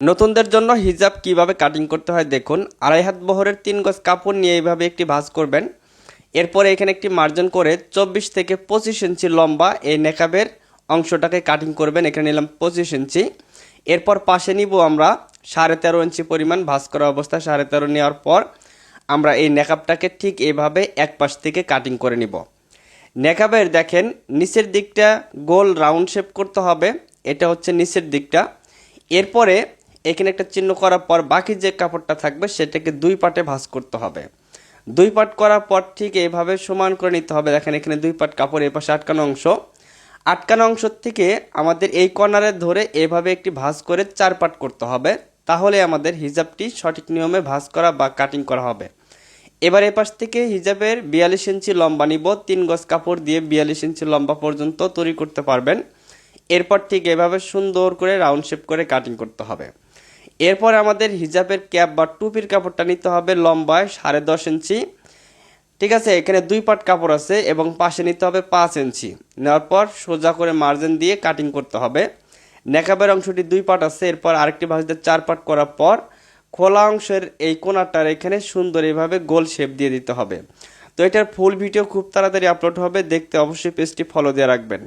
নতুনদের জন্য হিজাব কীভাবে কাটিং করতে হয় দেখুন। আড়াই হাত বহরের তিন গজ কাপড় নিয়ে এইভাবে একটি ভাঁজ করবেন। এরপরে এখানে একটি মার্জন করে চব্বিশ থেকে পঁচিশ ইঞ্চি লম্বা এই নেকাবের অংশটাকে কাটিং করবেন। এখানে নিলাম পঁচিশ ইঞ্চি। এরপর পাশে নিব আমরা সাড়ে তেরো ইঞ্চি পরিমাণ ভাঁজ করা অবস্থায় সাড়ে তেরো নেওয়ার পর আমরা এই নেকাবটাকে ঠিক এইভাবে এক পাশ থেকে কাটিং করে নিব। নেকাবের দেখেন, নিচের দিকটা গোল রাউন্ড শেপ করতে হবে। এটা হচ্ছে নিচের দিকটা। এরপরে এখানে একটা চিহ্ন করার পর বাকি যে কাপড়টা থাকবে সেটাকে দুই পাটে ভাঁজ করতে হবে। দুই পাট করার পর ঠিক এইভাবে সমান করে নিতে হবে। দেখেন এখানে দুই পাট কাপড় এই পাশে আটকানো অংশ। আটকানো অংশ থেকে আমাদের এই কর্নারে ধরে এভাবে একটি ভাঁজ করে চার পাট করতে হবে। তাহলে আমাদের হিজাবটি সঠিক নিয়মে ভাঁজ করা বা কাটিং করা হবে। এবার এ পাশ থেকে হিজাবের বিয়াল্লিশ ইঞ্চি লম্বা নিব। তিন গজ কাপড় দিয়ে বিয়াল্লিশ ইঞ্চি লম্বা পর্যন্ত তৈরি করতে পারবেন। এরপর ঠিক এভাবে সুন্দর করে রাউন্ড শেপ করে কাটিং করতে হবে। এরপর আমাদের হিজাবের ক্যাপ বা টুপির কাপড়টা নিতে হবে লম্বায় সাড়ে দশ ইঞ্চি। ঠিক আছে, এখানে দুই পাট কাপড় আছে এবং পাশে নিতে হবে পাঁচ ইঞ্চি। নেওয়ার পর সোজা করে মার্জিন দিয়ে কাটিং করতে হবে। নেকাবের অংশটি দুই পাট আছে, এরপর আরেকটি ভাঁজতে চার পাট করার পর খোলা অংশের এই কোনাটার এখানে সুন্দর এইভাবে গোল শেপ দিয়ে দিতে হবে। তো এটার ফুল ভিডিও খুব তাড়াতাড়ি আপলোড হবে, দেখতে অবশ্যই পেজটি ফলো দিয়ে রাখবেন।